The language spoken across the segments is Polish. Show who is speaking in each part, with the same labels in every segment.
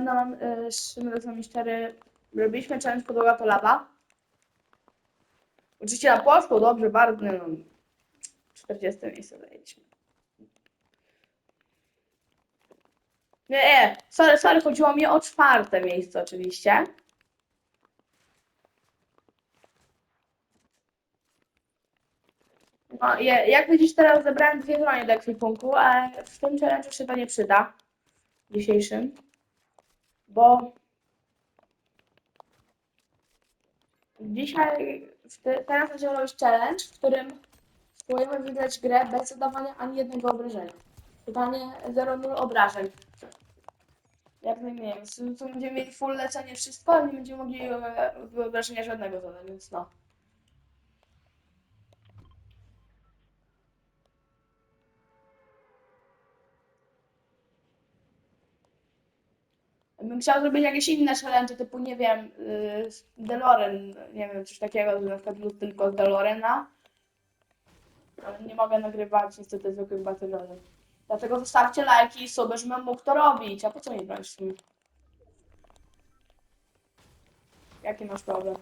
Speaker 1: Mam y, z wami szczery. Robiliśmy challenge podłoga to lawa. Oczywiście na poszło dobrze, bardzo. No, 40 miejsce zajęliśmy. Nie, nie, sorry, sorry, chodziło mi o czwarte miejsce oczywiście. No, je, jak widzisz, teraz zebrałem dwie bronie do ekwipunku, ale w tym challenge się to nie przyda. Dzisiejszym. Bo dzisiaj, teraz będziemy robić challenge, w którym spróbujemy wygrać grę bez zadawania ani jednego obrażenia. Pytanie 0-0 obrażeń. Jak najmniej. Więc tu będziemy mieli full lecenie wszystko, ale nie będziemy mogli e, wyobrażenia żadnego zadać, więc no. Bym chciał zrobić jakieś inne challenge, typu, nie wiem, yy, Deloren, nie wiem, coś takiego, że na przykład tylko z Delorena. Ale nie mogę nagrywać niestety zwykłych batalionów. Dlatego zostawcie lajki i suby, żebym mógł to robić. A po co mi brać? Jaki masz problem?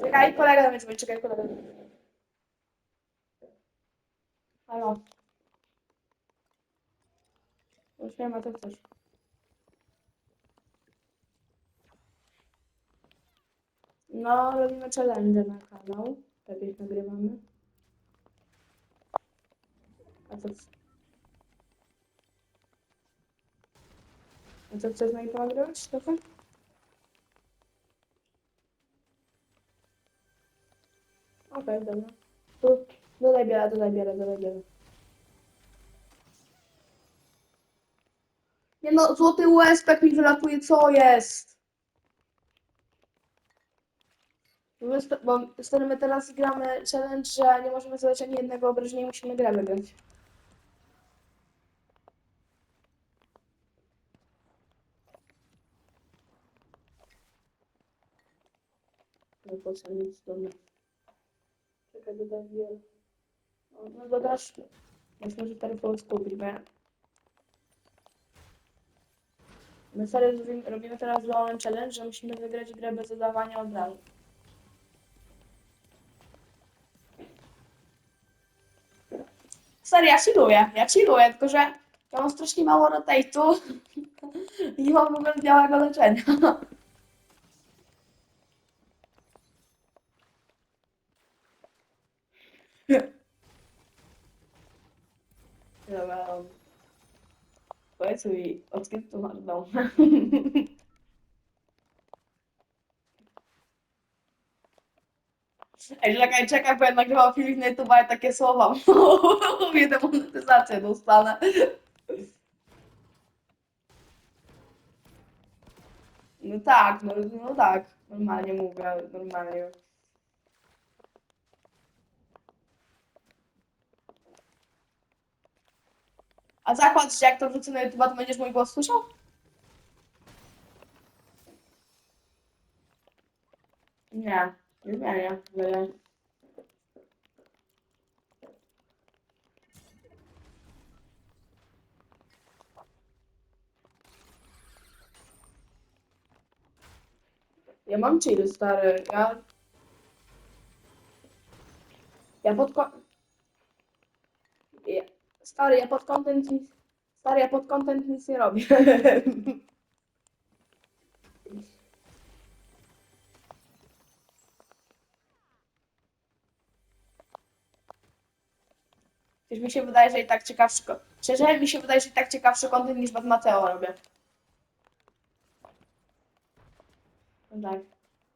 Speaker 1: Czekaj, kolega do mnie dzwoni, czekaj, kolega do mnie. Halo. Już nie ma to coś. No, robimy challenge na kanał. Jakieś nagrywamy. A co? A co chcesz z nami ponagrywać trochę? Okej, dobra. Tu, dodaj biela, dodaj biela, dodaj biela. Nie no, złoty USP mi wylatuje, co jest? Bo wtedy my teraz gramy challenge, że nie możemy zadać ani jednego obrażenia i musimy grę wygrać. No po co nic do mnie. Czekaj, dodaj wiele. No, no dodasz. Więc może teraz po skupić, bo ja... My serio robimy, robimy teraz Golden Challenge, że musimy wygrać grę bez zadawania od razu. Serio, ja chilluję, ja chilluję, tylko że ja mam strasznie mało rotate'u i mam w ogóle białego leczenia. Dobra. Powiedz mi, od kiedy to masz dom? Ej, czekaj, czekaj, bo ja nagrywam filmik na YouTube, a takie słowa. Mówię, demonetyzację dostanę. No tak, no, no tak. Normalnie mówię, normalnie. A zakład, że jak to wrzucę na YouTube, to będziesz mój głos słyszał? Nie, nie zmienię. Nie. Ja mam chill, stary. Ja... Ja pod... Stary, ja pod content nic... Stary, ja pod nic nie robię. Mi się wydaje, że i tak ciekawszy... Szczerze, mi się wydaje, że i tak ciekawszy content niż Bad Mateo robię. No Tak.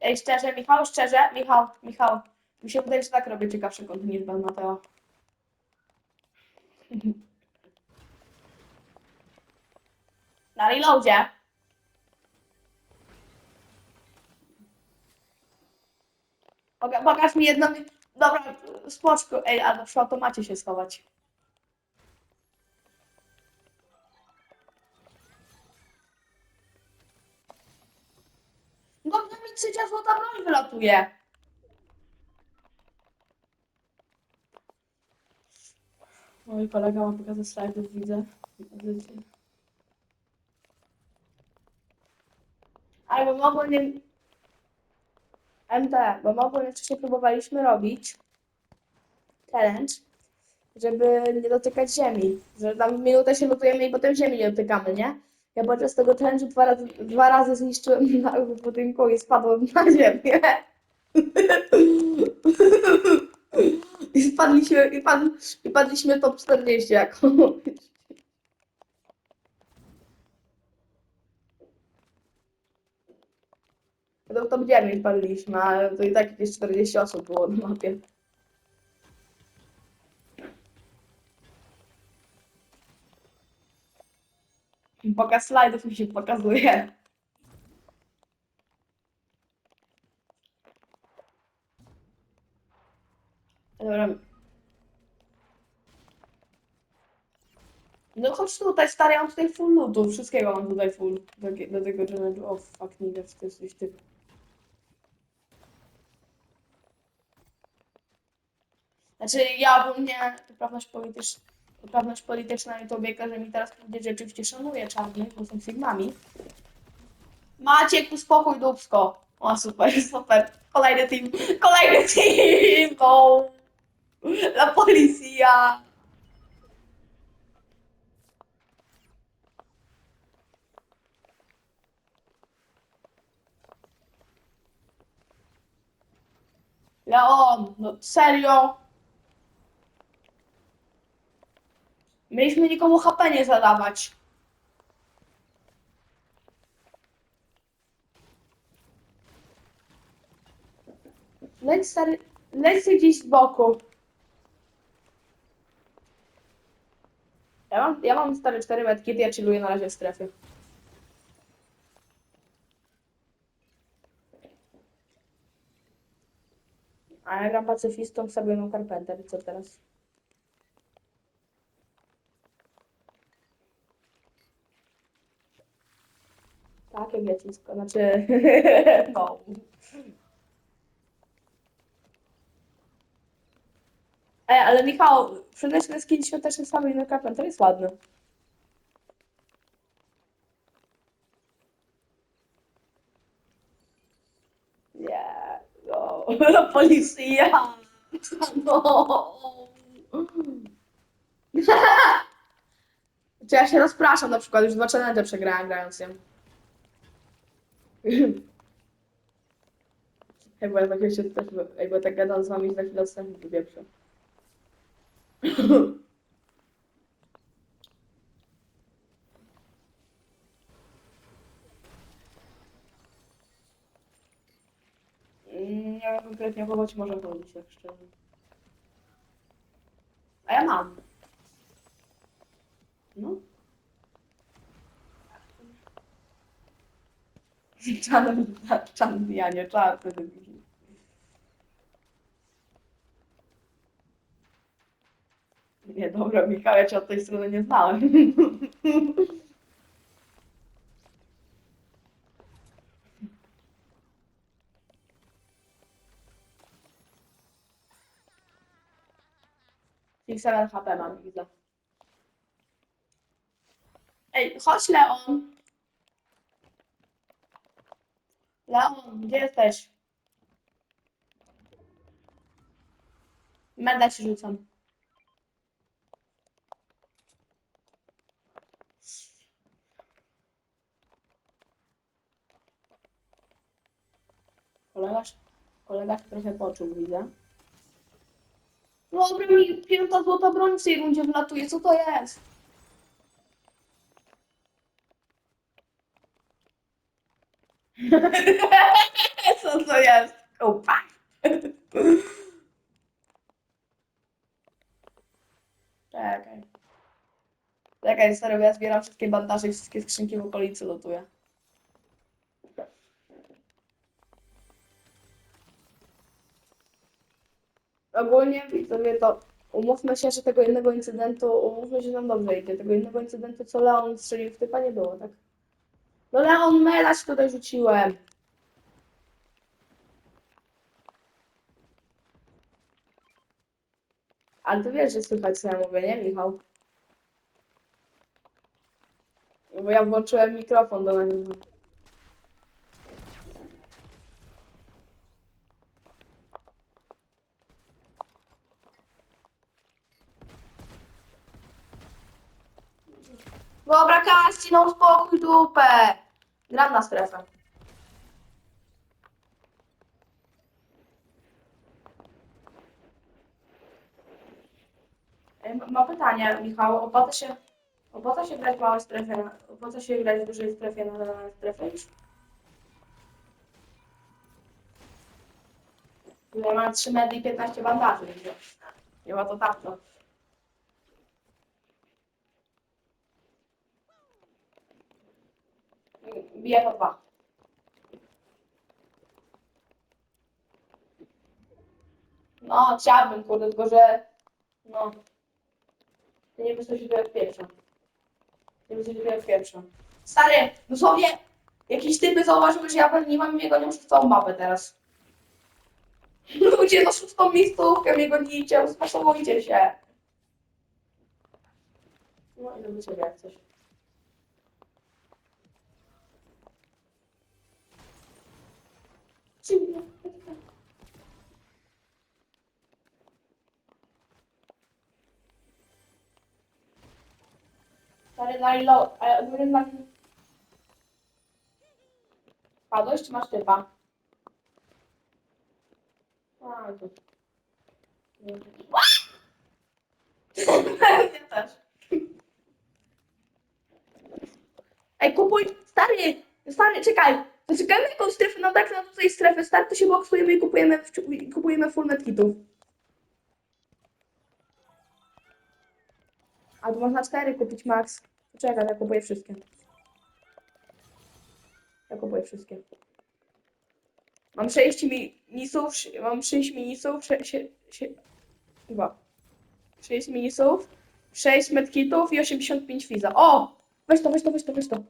Speaker 1: Ej, szczerze, Michał, szczerze, Michał, Michał. Mi się wydaje, że tak robię ciekawszy content niż Bad Mateo. Na reloadzie. Poga pokaż mi jedno... Dobra, spoczku. Ej, albo przy automacie się schować. No, Dobra, mi trzecia złota broń wylatuje. Mój kolega ma pokazać slajdów, widzę. Albo my ogólnie... MT, bo my ogólnie wcześniej próbowaliśmy robić challenge, żeby nie dotykać ziemi. Że tam minutę się lutujemy i potem ziemi nie dotykamy, nie? Ja podczas tego challenge'u dwa razy, dwa razy zniszczyłem na budynku i spadłem na ziemię. I spadliśmy, i, pad, i padliśmy top 40 jako. To top 9 padliśmy, ale to i tak jakieś 40 osób było na mapie. Pokaz slajdów mi się pokazuje. Dobra. No chodź tutaj, stary, ja mam tutaj full lootu. Wszystkiego mam tutaj full. Do, do tego challenge'u. O, fuck, nie to jest jakiś typ. Znaczy, ja ogólnie poprawność polityczna, poprawność polityczna i to że mi teraz powiedzieć, że oczywiście szanuję czarnych, bo są sigmami. Maciek, uspokój dupsko. O, super, super. Kolejny team, kolejny team, no. La policja. Leon, no serio? Mieliśmy nikomu HP nie zadawać. Leć stary, leć gdzieś z boku. Ja mam, ja mam stare 4 metki, ja chilluję na razie w strefie. A ja gram pacyfistą, Sabrina Carpenter, co teraz? Takie wiecisko, znaczy... no. Ej, ale Michał, przynajmniej skin świąteczny Sabrina Carpenter jest ładny. Nie, no, policja. No. Czy ja się rozpraszam na przykład, już dwa challenge przegrałem grając bo ja tak się też, ej, bo ja tak gadam z wami, za chwilę odstępu wybieprzę. Nie konkretnie ci może chodzić, tak szczerze. A ja mam. No. Czarny, czarny, ja nie czarny. Nie, dobra, Michał, ja cię od tej strony nie znałem. 7 HP mam, widzę. Ej, chodź Leon. Leon, gdzie jesteś? Meda ci rzucam. Kolega, kolega się trochę poczuł, widzę. No dobra, mi piąta złota broń w tej rundzie wlatuje, co to jest? co to jest? Kupa. Czekaj. Czekaj, stary, ja zbieram wszystkie bandaże i wszystkie skrzynki w okolicy lotuję. ogólnie widzowie to umówmy się, że tego jednego incydentu, umówmy się, że nam dobrze idzie, tego jednego incydentu, co Leon strzelił w typa nie było, tak? No Leon Melać tutaj rzuciłem. Ale ty wiesz, że słychać co ja mówię, nie Michał? Bo ja włączyłem mikrofon do nagrywania. Kasti, no uspokój dupę. Gram na strefę. Ej, ma- Mam pytanie, Michał. Opłaca się, opłaca się grać w małej strefie, opłaca się grać w dużej strefie na, na strefę już? Ja mam 3 medy i 15 bandaży, nie ma to tak. Bije po dwa. No, chciałbym, kurde, tylko że... No. To nie wyszło się jak pierwsza. Nie wyszło się jak pierwsza. Stary, dosłownie jakieś typy zauważyły, że ja pewnie nie mam jego nie przez całą mapę teraz. Ludzie, no szóstą miejscówkę mnie gonicie, uspokójcie się. No i do ciebie jak coś. Stary, na ilo... a ogólnie na... Padłeś czy masz typa? A, to... Nie. Też. Ej, kupuj... Stary! Stary, czekaj! Zaczekajmy jakąś strefę, no tak na tutaj strefę start, to się boksujemy i kupujemy, kupujemy full medkitów. A tu można cztery kupić max. Czekaj, ja kupuję wszystkie. Ja kupuję wszystkie. Mam 6 minisów, mam 6 minisów, 6, 6, 2. 6 minisów, 6 medkitów i 85 fiza. O! Weź to, weź to, weź to, weź to.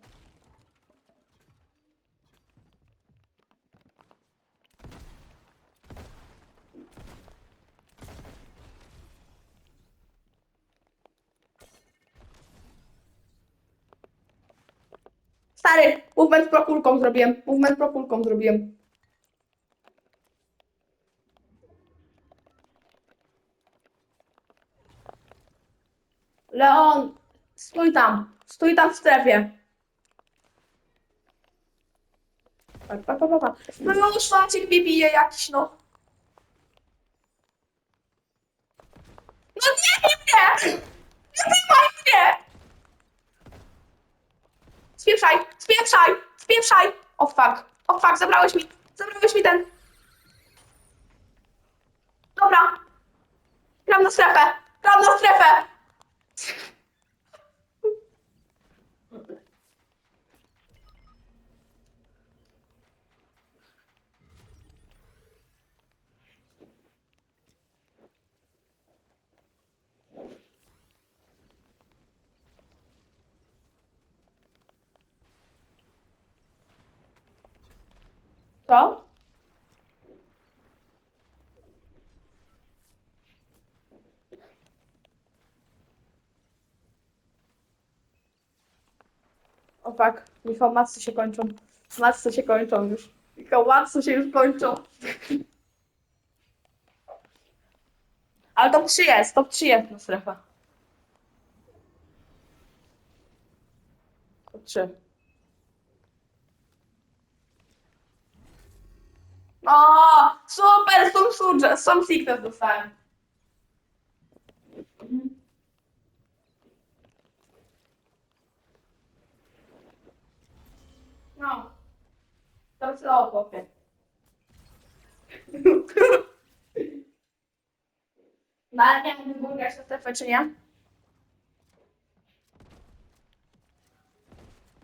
Speaker 1: Stary, movement pro kulką zrobiłem. Movement pro kulką zrobiłem. Leon, stój tam. Stój tam w strefie. Pa, pa, pa, pa, pa. No już Maciek mnie bije jakiś, no. No nie, nie, nie! Nie trzymaj mnie! Spieprzaj, spieprzaj, spieprzaj! O fuck, o fuck, zabrałeś mi, zabrałeś mi ten. Dobra. Gram na strefę, gram na strefę. Co? O tak, Michał, matce się kończą. Matce się kończą już. Michał, matce się już kończą. Ale top 3 jest, top 3 jest na strefę. Top 3. O, super, są surge, są sickness dostałem. Mhm. No. To co, chłopie? No ale nie wiem, grać na strefę, czy nie?